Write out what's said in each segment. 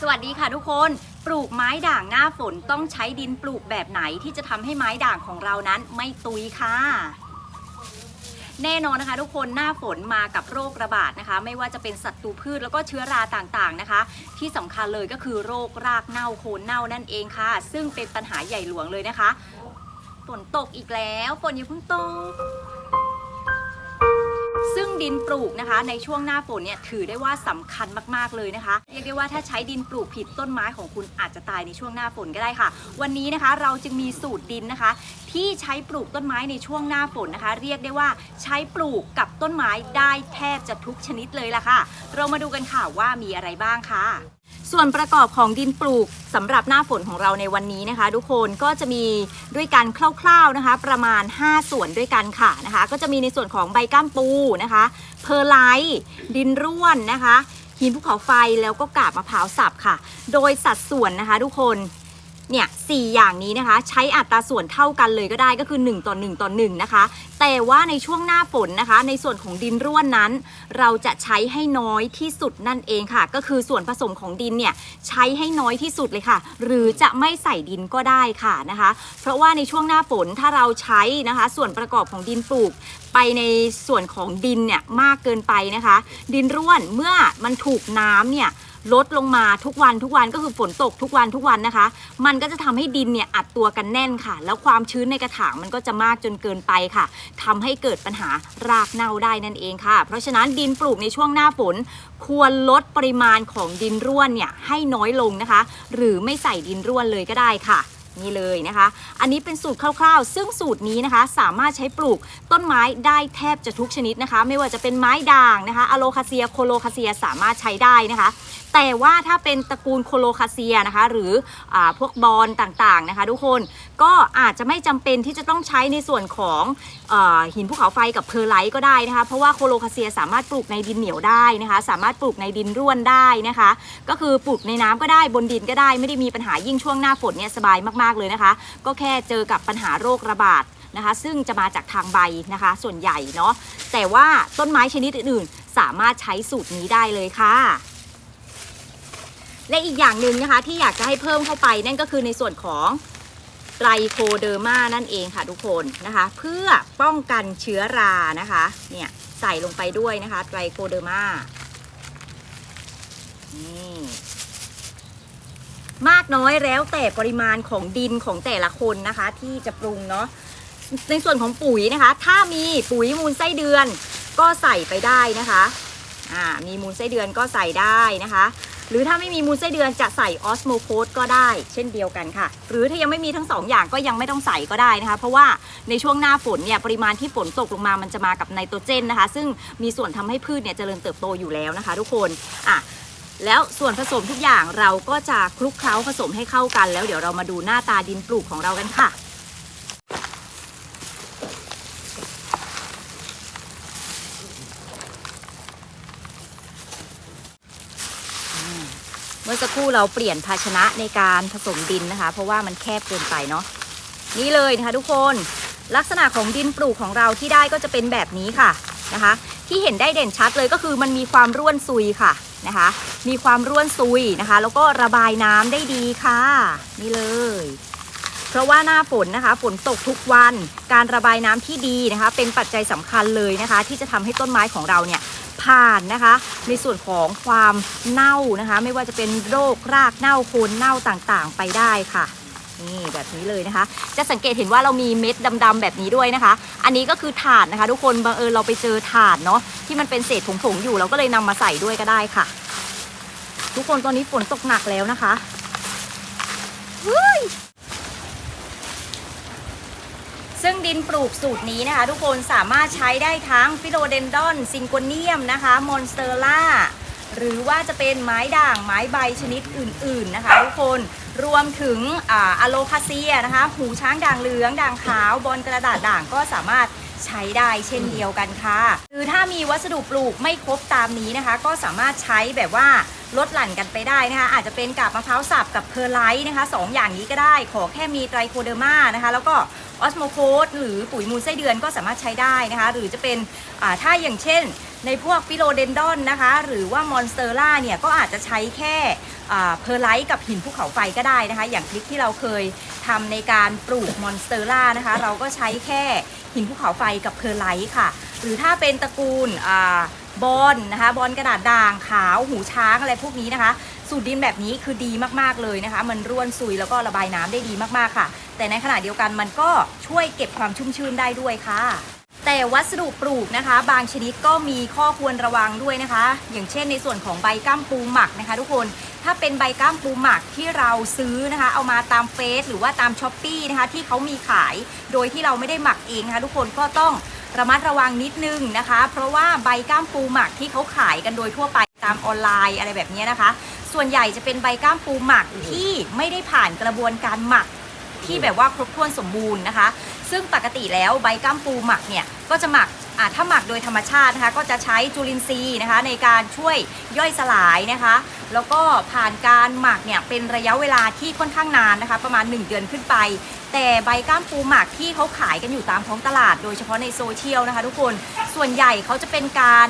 สวัสดีค่ะทุกคนปลูกไม้ด่างหน้าฝนต้องใช้ดินปลูกแบบไหนที่จะทำให้ไม้ด่างของเรานั้นไม่ตุยค่ะ แน่นอนนะคะทุกคนหน้าฝนมากับโรคระบาดนะคะ ไม่ว่าจะเป็นศัตรูพืชแล้วก็เชื้อราต่างๆนะคะ ที่สำคัญเลยก็คือโรครากเน่าโคนเน่านั่นเองค่ะ ซึ่งเป็นปัญหาใหญ่หลวงเลยนะคะฝนตกอีกแล้วฝนอย่าเพิ่งตก ซึ่งดินปลูกนะคะในช่วงหน้าฝนเนี่ยถือได้ว่าสำคัญมากๆเลยนะคะ เรียกได้ว่าถ้าใช้ดินปลูกผิดต้นไม้ของคุณอาจจะตายในช่วงหน้าฝนก็ได้ค่ะ วันนี้นะคะเราจึงมีสูตรดินนะคะ ที่ใช้ปลูกต้นไม้ในช่วงหน้าฝนนะคะ เรียกได้ว่าใช้ปลูกกับต้นไม้ได้แทบจะทุกชนิดเลยล่ะค่ะ เรามาดูกันค่ะว่ามีอะไรบ้างค่ะ ส่วนประกอบของดินปลูกสำหรับหน้าฝนของเราในวันนี้นะคะ ทุกคนก็จะมีด้วยกันคร่าวๆนะคะ ประมาณ 5 ส่วนด้วยกันค่ะนะคะ ก็จะมีในส่วนของใบก้ามปูนะคะ เพอร์ไลท์ดินร่วนนะคะหินภูเขาไฟแล้วก็กาบมะพร้าวสับค่ะ โดยสัดส่วนนะคะ ทุกคน เนี่ยสอย่างนี้นะคะ ใช้อัตราส่วนเท่ากันเลยก็ได้ก็คือ 1 ต่อ 1 ต่อ 1 นะคะ แต่ว่าในช่วงหน้าฝนนะคะ ในส่วนของดินร่วนนั้น เราจะใช้ให้น้อยที่สุดนั่นเองค่ะ ก็คือส่วนผสมของดินเนี่ยใช้ให้น้อยที่สุดเลยค่ะ หรือจะไม่ใส่ดินก็ได้ค่ะนะคะ เพราะว่าในช่วงหน้าฝนถ้าเราใช้นะคะ ส่วนประกอบของดินปลูกไปในส่วนของดินเนี่ยมากเกินไปนะคะ ดินร่วนเมื่อมันถูกน้ำเนี่ย ลดลงมาทุกวันทุกวันก็คือฝนตกทุกวันทุกวันนะคะ มันก็จะทำให้ดินเนี่ยอัดตัวกันแน่นค่ะ แล้วความชื้นในกระถางมันก็จะมากจนเกินไปค่ะทำให้เกิดปัญหารากเน่าได้นั่นเองค่ะ เพราะฉะนั้นดินปลูกในช่วงหน้าฝนควรลดปริมาณของดินร่วนเนี่ยให้น้อยลงนะคะ หรือไม่ใส่ดินร่วนเลยก็ได้ค่ะ นี่เลยนะคะ อันนี้เป็นสูตรคร่าวๆ ซึ่งสูตรนี้นะคะสามารถใช้ปลูกต้นไม้ได้แทบจะทุกชนิดนะคะ ไม่ว่าจะเป็นไม้ด่างนะคะอะโลคาเซียโคโลคาเซียสามารถใช้ได้นะคะ แต่ว่าถ้าเป็นตระกูลโคโลคาเซียนะคะ หรืออพวกบอลต่างๆนะคะ ทุกคนก็อาจจะไม่จำเป็นที่จะต้องใช้ในส่วนของอหินภูเขาไฟกับเพอร์ไลท์ก็ได้นะคะ เพราะว่าโคโลคาเซียสามารถปลูกในดินเหนียวได้นะคะ สามารถปลูกในดินร่วนได้นะคะ ก็คือปลูกในน้ำก็ได้บนดินก็ได้ไม่ได้มีปัญหายิ่งช่วงหน้าฝนเนี่ยสบายมากๆากเลยนะคะ ก็แค่เจอกับปัญหาโรคระบาดนะคะ ซึ่งจะมาจากทางใบนะคะ ส่วนใหญ่เนาะแต่ว่าต้นไม้ชนิดอื่นๆ สามารถใช้สูตรนี้ได้เลยค่ะและอีกอย่างหนึ่งนะคะที่อยากจะให้เพิ่มเข้าไปนั่นก็คือในส่วนของไตรโคเดอร์มานั่นเองค่ะทุกคนนะคะ เพื่อป้องกันเชื้อรานะคะเนี่ยใส่ลงไปด้วยนะคะไตรโคเดอร์มานี่ มากน้อยแล้วแต่ปริมาณของดินของแต่ละคนนะคะ ที่จะปรุงเนาะในส่วนของปุ๋ยนะคะ ถ้ามีปุ๋ยมูลไส้เดือนก็ใส่ไปได้นะคะอ่ามีมูลไส้เดือนก็ใส่ได้นะคะ หรือถ้าไม่มีมูลไส้เดือนจะใส่ออสโมโคสก็ได้ เช่นเดียวกันค่ะ หรือถ้ายังไม่มีทั้งสองอย่างก็ยังไม่ต้องใส่ก็ได้นะคะ เพราะว่าในช่วงหน้าฝนเนี่ยปริมาณที่ฝนตกลงมามันจะมากับไนโตรเจนนะคะ ซึ่งมีส่วนทำให้พืชเนี่ยเจริญเติบโตอยู่แล้วนะคะ ทุกคนอะ แล้วส่วนผสมทุกอย่างเราก็จะคลุกเคล้าผสมให้เข้ากัน แล้วเดี๋ยวเรามาดูหน้าตาดินปลูกของเรากันค่ะ เมื่อสักครู่เราเปลี่ยนภาชนะในการผสมดินนะคะ เพราะว่ามันแคบเกินไปเนาะนี่เลยนะคะทุกคนลักษณะของดินปลูกของเราที่ได้ก็จะเป็นแบบนี้ค่ะนะคะ ที่เห็นได้เด่นชัดเลยก็คือมันมีความร่วนซุยค่ะ นะคะ มีความร่วนซุยนะคะ แล้วก็ระบายน้ำได้ดีค่ะ นี่เลย เพราะว่าหน้าฝนนะคะ ฝนตกทุกวัน การระบายน้ำที่ดีนะคะ เป็นปัจจัยสำคัญเลยนะคะ ที่จะทำให้ต้นไม้ของเราเนี่ยผ่านนะคะในส่วนของความเน่านะคะ ไม่ว่าจะเป็นโรครากเน่าโคนเน่าต่างๆ ไปได้ค่ะ นี่แบบนี้เลยนะคะ จะสังเกตเห็นว่าเรามีเม็ดดำๆแบบนี้ด้วยนะคะ อันนี้ก็คือถ่านนะคะ ทุกคนบังเอิญเราไปเจอถ่านเนาะที่มันเป็นเศษผงๆอยู่เราก็เลยนำมาใส่ด้วยก็ได้ค่ะ ทุกคนตอนนี้ฝนตกหนักแล้วนะคะซึ่งดินปลูกสูตรนี้นะคะ ทุกคนสามารถใช้ได้ทั้งฟิโลเดนดอนซิงโกเนียมนะคะมอนสเตอร่า หรือว่าจะเป็นไม้ด่างไม้ใบชนิดอื่นๆนะคะทุกคนรวมถึงอะโลคาเซียนะคะ หูช้างด่างเหลืองด่างขาว บอลกระดาษด่างก็สามารถใช้ได้เช่นเดียวกันค่ะหรือถ้ามีวัสดุปลูกไม่ครบตามนี้นะคะ ก็สามารถใช้แบบว่าลดหลั่นกันไปได้นะคะ อาจจะเป็นกาบมะพร้าวสับกับเพอร์ไลท์นะคะสองอย่างนี้ก็ได้ ขอแค่มีไตรโคเดอร์มานะคะ แล้วก็ ออสโมโคสหรือปุ๋ยมูลไส้เดือนก็สามารถใช้ได้นะคะ หรือจะเป็นถ้าอย่างเช่น ในพวกฟิโลเดนดอนนะคะ หรือว่ามอนสเตอร่าเนี่ยก็อาจจะใช้แค่เพอร์ไลท์กับหินภูเขาไฟก็ได้นะคะ อย่างคลิปที่เราเคยทำในการปลูกมอนสเตอร่านะคะ เราก็ใช้แค่หินภูเขาไฟกับเพอร์ไลท์ค่ะ หรือถ้าเป็นตระกูล บอลนะคะ บอลกระดาษด่างขาวหูช้างอะไรพวกนี้นะคะ สูตรดินแบบนี้คือดีมากๆเลยนะคะ มันร่วนซุยแล้วก็ระบายน้ำได้ดีมากๆค่ะ แต่ในขณะเดียวกันมันก็ช่วยเก็บความชุ่มชื้นได้ด้วยค่ะ แต่วัสดุปลูกนะคะ บางชนิดก็มีข้อควรระวังด้วยนะคะ อย่างเช่นในส่วนของใบก้ามปูหมักนะคะ ทุกคนถ้าเป็นใบก้ามปูหมักที่เราซื้อนะคะ เอามาตามเฟซหรือว่าตามช้อปปีนะคะที่เขามีขาย โดยที่เราไม่ได้หมักเองนะคะทุกคนก็ต้อง ระมัดระวังนิดนึงนะคะ เพราะว่าใบก้ามปูหมักที่เขาขายกันโดยทั่วไปตามออนไลน์อะไรแบบนี้นะคะ ส่วนใหญ่จะเป็นใบก้ามปูหมักที่ไม่ได้ผ่านกระบวนการหมักที่แบบว่าครบถ้วนสมบูรณ์นะคะ ซึ่งปกติแล้วใบก้ามปูหมักเนี่ยก็จะหมักถ้าหมักโดยธรรมชาตินะคะก็จะใช้จุลินทรีย์นะคะในการช่วยย่อยสลายนะคะ แล้วก็ผ่านการหมักเนี่ยเป็นระยะเวลาที่ค่อนข้างนานนะคะ ประมาณ 1 เดือนขึ้นไป แต่ใบก้ามปูหมักที่เขาขายกันอยู่ตามท้องตลาด โดยเฉพาะในโซเชียลนะคะ ทุกคนส่วนใหญ่เขาจะเป็นการ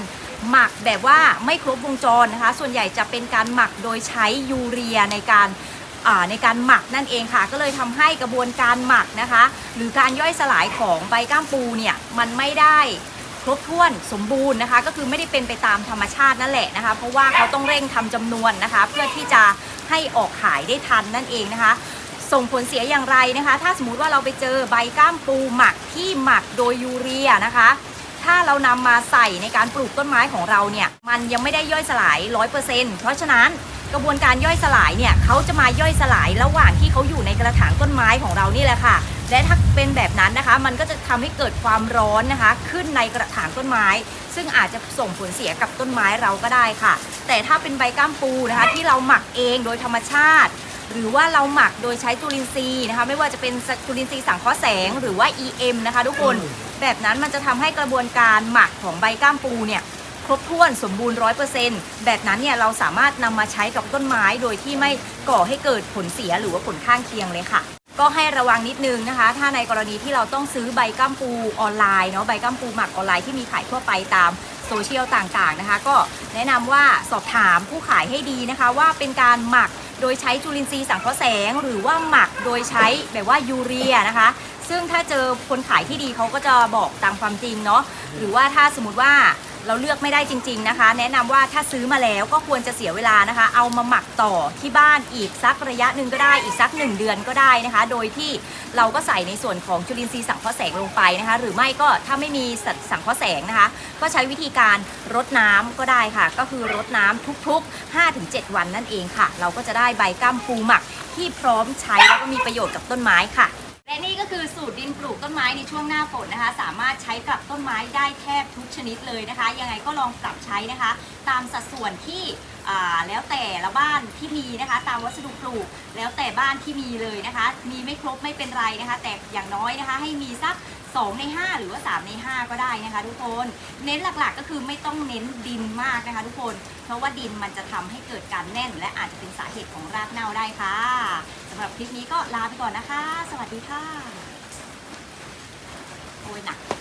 หมักแบบว่าไม่ครบวงจรนะคะ ส่วนใหญ่จะเป็นการหมักโดยใช้ยูเรียในการในการหมักนั่นเองค่ะ ก็เลยทำให้กระบวนการหมักนะคะ หรือการย่อยสลายของใบก้ามปูเนี่ยมันไม่ได้ครบถ้วนสมบูรณ์นะคะ ก็คือไม่ได้เป็นไปตามธรรมชาตินั่นแหละนะคะ เพราะว่าเขาต้องเร่งทำจำนวนนะคะ เพื่อที่จะให้ออกขายได้ทันนั่นเองนะคะ ส่งผลเสียอย่างไรนะคะ ถ้าสมมติว่าเราไปเจอใบก้ามปูหมักที่หมักโดยยูเรียนะคะ ถ้าเรานำมาใส่ในการปลูกต้นไม้ของเราเนี่ย มันยังไม่ได้ย่อยสลาย 100%เพราะฉะนั้นกระบวนการย่อยสลายเนี่ยเขาจะมาย่อยสลายระหว่างที่เขาอยู่ในกระถางต้นไม้ของเรานี่แหละค่ะ และถ้าเป็นแบบนั้นนะคะ มันก็จะทำให้เกิดความร้อนนะคะ ขึ้นในกระถางต้นไม้ ซึ่งอาจจะส่งผลเสียกับต้นไม้เราก็ได้ค่ะ แต่ถ้าเป็นใบก้ามปูนะคะ ที่เราหมักเองโดยธรรมชาติ หรือว่าเราหมักโดยใช้จุลินทรีย์นะคะ ไม่ว่าจะเป็นจุลินทรีย์สังเคราะห์แสงหรือว่า EM นะคะ ทุกคนแบบนั้นมันจะทำให้กระบวนการหมักของใบก้ามปูเนี่ยครบถ้วนสมบูรณ์ร้อยเปอร์เซ็นต์แบบนั้นเนี่ยเราสามารถนำมาใช้กับต้นไม้โดยที่ไม่ก่อให้เกิดผลเสียหรือว่าผลข้างเคียงเลยค่ะ ก็ให้ระวังนิดนึงนะคะ ถ้าในกรณีที่เราต้องซื้อใบก้ามปูออนไลน์เนาะใบก้ามปูหมักออนไลน์ที่มีขายทั่วไปตามโซเชียลต่างๆนะคะ ก็แนะนำว่าสอบถามผู้ขายให้ดีนะคะ ว่าเป็นการหมัก โดยใช้จุลินทรีย์สังเคราะห์แสง หรือว่าหมักโดยใช้แบบว่ายูเรียนะคะ ซึ่งถ้าเจอคนขายที่ดีเขาก็จะบอกตามความจริงเนาะหรือว่าถ้าสมมติว่า เราเลือกไม่ได้จริง ๆนะคะ แนะนำว่าถ้าซื้อมาแล้วก็ควรจะเสียเวลานะคะ เอามาหมักต่อที่บ้านอีกสักระยะหนึ่งก็ได้อีกสัก 1 เดือนก็ได้นะคะ โดยที่เราก็ใส่ในส่วนของจุลินทรีย์สังเคราะห์แสงลงไปนะคะ หรือไม่ก็ถ้าไม่มีสังเคราะห์แสงนะคะ ก็ใช้วิธีการรดน้ำก็ได้ค่ะ ก็คือรดน้ำทุกๆ 5-7 วันนั่นเองค่ะ เราก็จะได้ใบก้ามปูหมักที่พร้อมใช้แล้วก็มีประโยชน์กับต้นไม้ค่ะ และนี่ก็คือสูตรดินปลูกต้นไม้ในช่วงหน้าฝนนะคะ สามารถใช้กับต้นไม้ได้แทบทุกชนิดเลยนะคะ ยังไงก็ลองปรับใช้นะคะ ตามสัดส่วนที่อ่าแล้วแต่ละบ้านที่มีนะคะ ตามวัสดุปลูกแล้วแต่บ้านที่มีเลยนะคะ มีไม่ครบไม่เป็นไรนะคะ แต่อย่างน้อยนะคะ ให้มีสัก 2 ใน 5 หรือว่า 3 ใน 5 ก็ได้นะคะ ทุกคน เน้นหลักๆก็คือไม่ต้องเน้นดินมากนะคะ ทุกคน เพราะว่าดินมันจะทำให้เกิดการแน่น และอาจจะเป็นสาเหตุของรากเน่าได้ค่ะสำหรับคลิปนี้ก็ลาไปก่อนนะคะ สวัสดีค่ะโอ้ยหนัก